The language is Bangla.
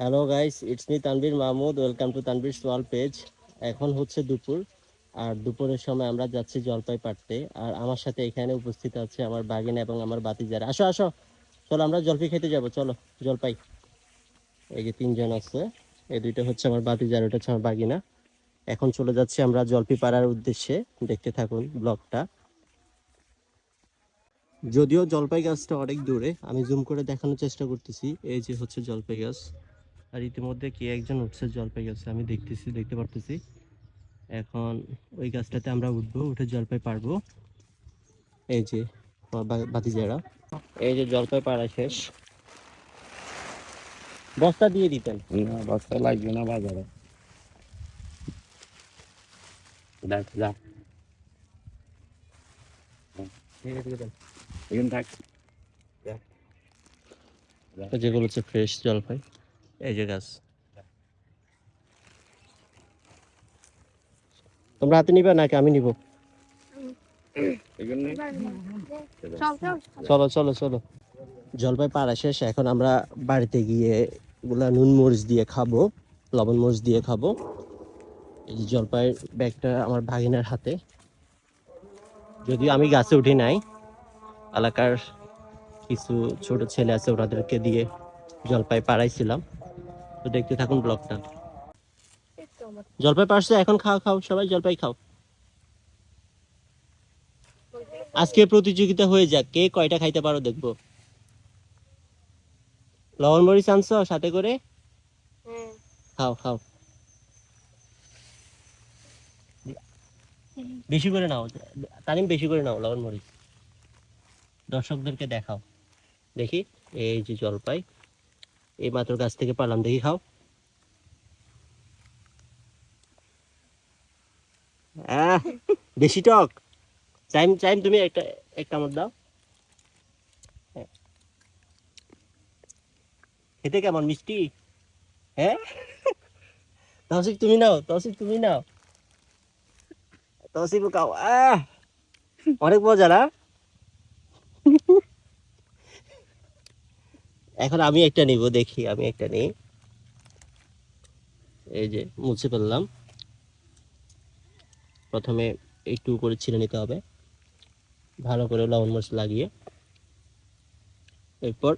Hello guys it's me Tanvir Mahmud welcome to Tanvir সোয়াল পেজ এখন হচ্ছে দুপুর, আর দুপুরের সময় আমরা যাচ্ছি জলপাই পাড়তে। আর আমার সাথে এখানে উপস্থিত আছে আমার বাগিনা এবং আমার বাতিজার। আসো আসো। চলো, আমরা জলপাই খেতে যাব। চলো, জলপাই। এই যে তিনজন আছে। এই দুইটা হচ্ছে আমার বাতিজার, ওটা হচ্ছে আমার বাগিনা। এখন চলে যাচ্ছি আমরা জলপি পাড়ার উদ্দেশ্যে। দেখতে থাকুন ব্লগটা। যদিও জলপাই গাছটা অনেক দূরে, আমি জুম করে দেখানোর চেষ্টা করতেছি। এই যে হচ্ছে জলপাই গাছ। আর ইতিমধ্যে কে একজন উঠছে জলপাই গেছে আমি দেখতেছি দেখতে পারতেছি। এখন ওই গাছটাতে আমরা উঠবো উঠে জলপাই পারব। এই যে আমার বা- এই যে জলপাই পাড়া শেষ। বস্তা দিয়ে দিতেন। না বস্তা লাগবে না বাজারে। দেখ যা। যেগুলো হচ্ছে ফ্রেশ জলপাই। এই যে গাছ। তোমরা হাতে নিবে নাকি আমি নিব? চলো চলো চলো। জলপাই পাড়া শেষ এখন আমরা বাড়িতে গিয়ে এগুলা নুন মরিচ দিয়ে খাব লবণ মরিচ দিয়ে খাব। এই যে জলপাইয়ের ব্যাগটা আমার ভাগিনার হাতে। যদিও আমি গাছে উঠি নাই এলাকার কিছু ছোট ছেলে আছে ওনাদেরকে দিয়ে জলপাই পাড়াইছিলাম। তো দেখতে থাকুন ব্লগটা। জলপাই পাড়ছে এখন খাও খাও সবাই জলপাই খাও। আজকে প্রতিযোগিতা হয়ে যাক কে কয়টা খাইতে পারো দেখব। লবণ মরিচ আনছো সাথে করে? খাও খাও। বেশি করে নাও তারিম বেশি করে নাও লবণ মরিচ। দর্শকদেরকে দেখাও। দেখি এই যে জলপাই। এই মাত্র গাছ থেকে পারলাম দেখি খাও। বেশি টক। চাইম চাইম, তুমি একটা এক কামড় দাও। হ্যাঁ। খেতে কেমন, মিষ্টি? হ্যাঁ? তৌসিক তুমি নাও তৌসিক তুমি নাও। তৌসিক খাও। আহ, অনেক মজা না? এখন আমি একটা নিব, দেখি, আমি একটা নিই। এই যে, মুছে ফেললাম। প্রথমে একটু করে ছিঁড়ে নিতে হবে। ভালো করে লবণ মরিচ লাগিয়ে। এরপর